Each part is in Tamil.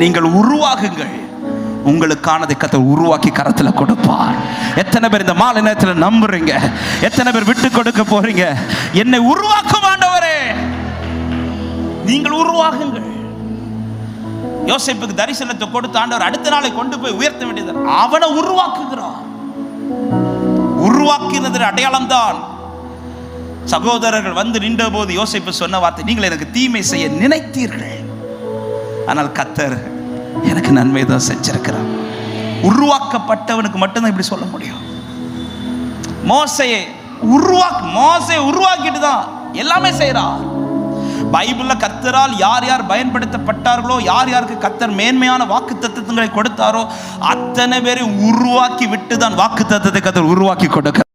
நீங்கள் உருவாகுங்கள். உங்களுக்கானதை கத்தர் உருவாக்கி கரத்தில் கொடுப்பார். எத்தனை பேர் இந்த மாலை நேரத்தில் நம்புறீங்க? எத்தனை பேர் விட்டு கொடுக்க போறீங்க? என்னை உருவாக்கும் ஆண்டவரே. நீங்கள் உருவாகுங்கள். யோசிப்புக்கு தரிசனத்தை கொடுத்த ஆண்டவர் அடுத்த நாளை கொண்டு போய் உயர்த்த வேண்டியது. அவனை உருவாக்குகிறான் உருவாக்கினது அடையாளம் தான் சகோதரர்கள் வந்து நின்ற போது யோசிப்பு சொன்ன வார்த்தை நீங்கள் எனக்கு தீமை செய்ய நினைத்தீர்கள். ஆனால் கத்தர் எனக்கு நன்மை தான் செஞ்சிருக்கிறார். உருவாக்கப்பட்டவனுக்கு மட்டும்தான் இப்படி சொல்ல முடியும். மோசையை உருவாக் மோசையை உருவாக்கிட்டு தான் எல்லாமே செய்கிறார் பைபிள்ல கத்தரால் யார் யார் பயன்படுத்தப்பட்டார்களோ யார் யாருக்கு கத்தர் மேன்மையான வாக்கு தத்துவங்களை கொடுத்தாரோ அத்தனை பேரை உருவாக்கி விட்டு தான் வாக்கு தத்துவத்தை கத்தர் உருவாக்கி கொடுக்கிறார்.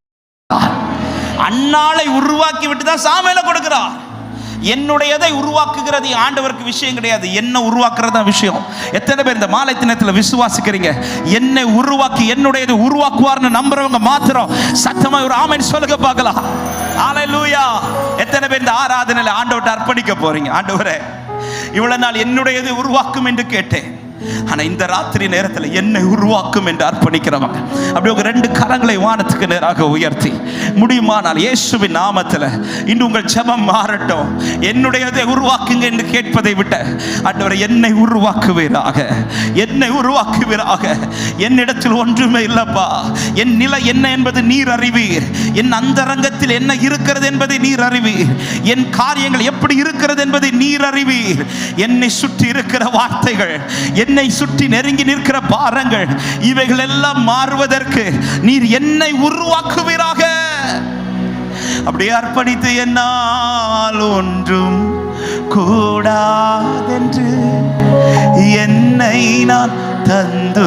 அன்னாலை உருவாக்கி விட்டு தான் சாமையில கொடுக்கிறார். என்னுடையதை உருவாக்குகிறது ஆண்டவருக்கு விஷயம் கிடையாது. என்ன உருவாக்குறது தான் விஷயம். எத்தனை பேர் இந்த மாலை தினத்தில் விசுவாசிக்கிறீங்க? என்னை உருவாக்கி என்னுடையதை உருவாக்குவார்னு நம்புறவங்க மாத்திரம் சத்தமா ஒரு ஆமைன்னு சொல்லுங்க பார்க்கலாம். ஹalleluya எத்தனை பேர் இந்த ஆராதனையில் ஆண்டவர்கிட்ட அர்ப்பணிக்க போறீங்க? ஆண்டவரே இவ்வளவு நாள் என்னுடையது உருவாக்கும் என்று கேட்டேன். ஆனா இந்த ராத்திரி நேரத்தில் என்னை உருவாக்கும் என்று அர்ப்பணிக்கிறவங்க. அப்படி ஒரு ரெண்டு கரங்களை வானத்துக்கு நேராக உயர்த்தி. முடியுமானால் இயேசுவின் நாமத்தில் இன்று உங்கள் ஜபம் மாறட்டும். என்னுடையதை உருவாக்குங்க என்று கேட்பதை விட்ட அன்றவர் என்னை உருவாக்குவீராக. என்னை உருவாக்குவீராக. என்னிடத்தில் ஒன்றுமே இல்லப்பா. என் நிலை என்ன என்பது நீர் அறிவீர். என் அந்தரங்கத்தில் என்ன இருக்கிறது என்பதை நீர் அறிவீர். என் காரியங்கள் எப்படி இருக்கிறது என்பதை நீர் அறிவீர். என்னை சுற்றி இருக்கிற வார்த்தைகள் என்னை சுற்றி நெருங்கி நிற்கிற பாரங்கள் இவைகள் எல்லாம் மாறுவதற்கு நீர் என்னை உருவாக்குவீராக. அப்படியே அர்ப்பணித்து என்னால் ஒன்றும் கூடாதென்று என்னை நான் தந்து